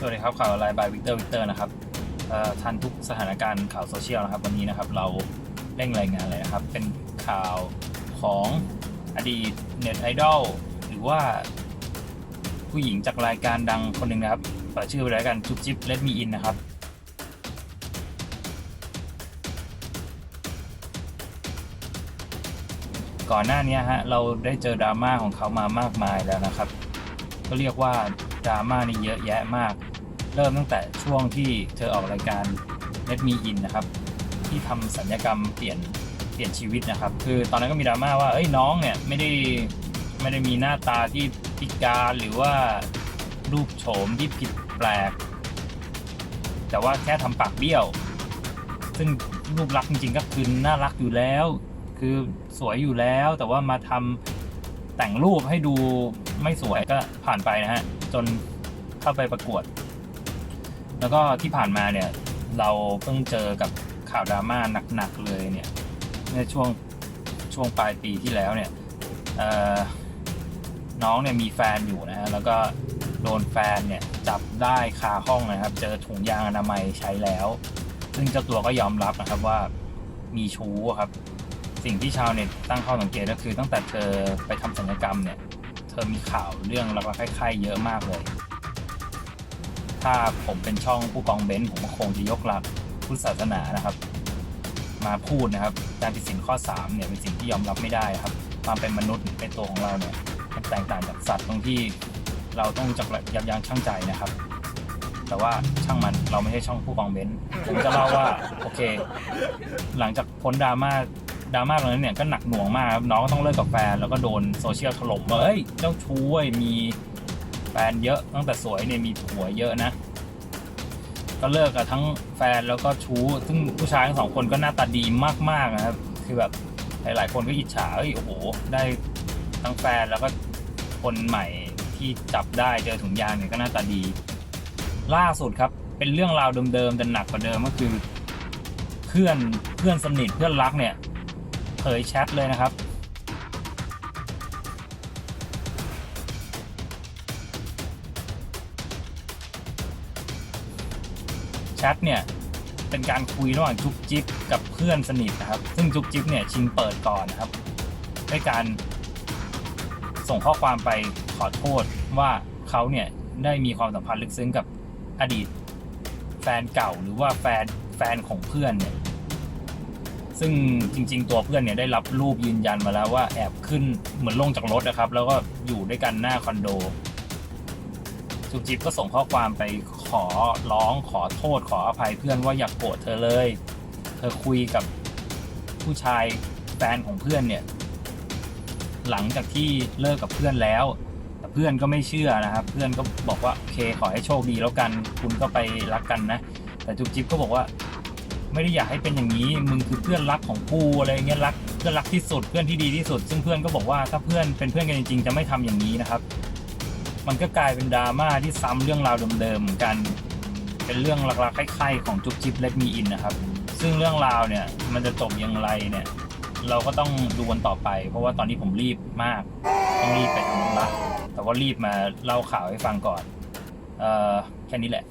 สวัสดีครับข่าวออนไลน์บายวิกเตอร์วิกเตอร์นะครับทันทุกสถานการณ์ข่าวโซเชียลนะครับ วันนี้นะครับเราเร่งรายงานเลยนะครับ เป็นข่าวของอดีตเน็ตไอดอลหรือว่าผู้หญิงจากรายการดังคนหนึ่งนะครับเปิดชื่อไปแล้วกันจุ๊บจิ๊บเลดมีอินนะครับก่อนหน้านี้ฮะเราได้เจอดราม่าของเขามามากมายแล้วนะครับ ก็เรียกว่า ดราม่านี่เยอะแยะมาก เริ่มตั้งแต่ช่วงที่เธอออกรายการ Let Me In นะครับ ที่ทำสัญญกรรมเปลี่ยนเปลี่ยนชีวิตนะครับ คือตอนนั้นก็มีดราม่าว่าเอ้ยน้องเนี่ยไม่ได้ไม่ได้มีหน้าตาที่พิการหรือว่ารูปโฉมที่ผิดแปลก แต่ว่าแค่ทำปากเบี้ยว ซึ่งรูปลักษณ์จริงๆก็คือน่ารักอยู่แล้ว คือสวยอยู่แล้วแต่ว่ามาทำ แต่งรูปให้ดูไม่สวยก็ผ่านไปนะฮะ จนเข้าไปประกวด แล้วก็ที่ผ่านมาเนี่ย เราเพิ่งเจอกับข่าวดราม่าหนักๆเลยเนี่ยในช่วงช่วงปลายปีที่แล้วเนี่ยน้องเนี่ยมีแฟนอยู่นะฮะแล้วก็โดนแฟนเนี่ยจับได้คาห้องนะครับ เจอถุงยางอนามัยใช้แล้ว ซึ่งเจ้าตัวก็ยอมรับนะครับว่ามีชู้ครับ สิ่งที่ชาวเน็ตตั้งข้อสังเกตก็คือตั้งแต่เธอไปทำศัลยกรรมเนี่ย เธอมีข่าวเรื่องรักๆใคร่ๆเยอะมากเลย ถ้าผมเป็นช่องผู้กองเบนซ์ผมก็คงจะยกหลักพุทธศาสนานะครับ มาพูดนะครับ การผิดศีลข้อ 3 เนี่ยเป็นสิ่งที่ยอมรับไม่ได้ครับ ความเป็นมนุษย์ในตัวของเราเนี่ยมันแตกต่างจากสัตว์ตรงที่เราต้องจับยับยั้งชั่งใจนะครับ แต่ว่าช่างมันเราไม่ใช่ช่องผู้กองเบนซ์ผมจะเล่าว่าโอเค หลังจากพ้นดราม่า ดราม่าตรงนั้นเนี่ยก็หนักหน่วงมากครับน้องก็ต้องเลิกกับแฟนแล้วก็โดนโซเชียลถล่มว่าเอ้ยเจ้าชู้เว้ยมีแฟนเยอะตั้งแต่สวยเนี่ยมีผัวเยอะนะ ก็เลิกกับทั้งแฟนแล้วก็ชู้ ซึ่งผู้ชายทั้งสองคนก็หน้าตาดีมากๆนะครับคือแบบหลายๆคนก็อิจฉาเอ้ยโอ้โหได้ทั้งแฟนแล้วก็คนใหม่ที่จับได้เจอถุงยางเนี่ยก็หน้าตาดี ล่าสุดครับเป็นเรื่องราวเดิมๆแต่หนักกว่าเดิมก็คือ เพื่อนเพื่อนสนิทเพื่อนรักเนี่ย ยแชทเลยนะครับ แชทเนี่ยเป็นการคุยระหว่างจุ๊บจิ๊บกับเพื่อนสนิทนะครับ ซึ่งจุ๊บจิ๊บเนี่ยชิงเปิดก่อนนะครับด้วยการส่งข้อความไปขอโทษว่าเขาเนี่ยได้มีความสัมพันธ์ลึกซึ้งกับอดีตแฟนเก่าหรือว่าแฟนแฟนของเพื่อนเนี่ย ซึ่งจริง ๆ ตัวเพื่อนเนี่ยได้รับรูปยืนยันมาแล้วว่าแอบขึ้นเหมือนลงจากรถนะครับ แล้วก็อยู่ด้วยกันหน้าคอนโดจุจิ๊บก็ส่งข้อความไปขอร้องขอโทษขออภัยเพื่อนว่าอย่ากโกรธเธอเลย เธอคุยกับผู้ชายแฟนของเพื่อนเนี่ย หลังจากที่เลิกกับเพื่อนแล้ว แต่เพื่อนก็ไม่เชื่อนะครับ เพื่อนก็บอกว่าโอเคขอให้โชคดีแล้วกัน คุณก็ไปรักกันนะ แต่จุกจิ๊บก็บอกว่า ไม่ได้อยากให้เป็นอย่างนี้มึงคือเพื่อนรักของกูอะไรเงี้ยรักเพื่อนรักที่สุดเพื่อนที่ดีที่สุด ซึ่งเพื่อนก็บอกว่าถ้าเพื่อนเป็นเพื่อนกันจริงๆจะไม่ทำอย่างนี้นะครับ มันก็กลายเป็นดราม่าที่ซ้ำเรื่องราวเดิมๆกัน เป็นเรื่องรักๆใคร่ๆของจุ๊บจิ๊บเล็กมีอินนะครับ ซึ่งเรื่องราวเนี่ยมันจะจบอย่างไรเนี่ย เราก็ต้องดูกันต่อไป เพราะว่าตอนนี้ผมรีบมากต้องรีบไปทำธุระแต่ว่ารีบมาเล่าข่าวให้ฟังก่อน เอ่อแค่นี้แหละ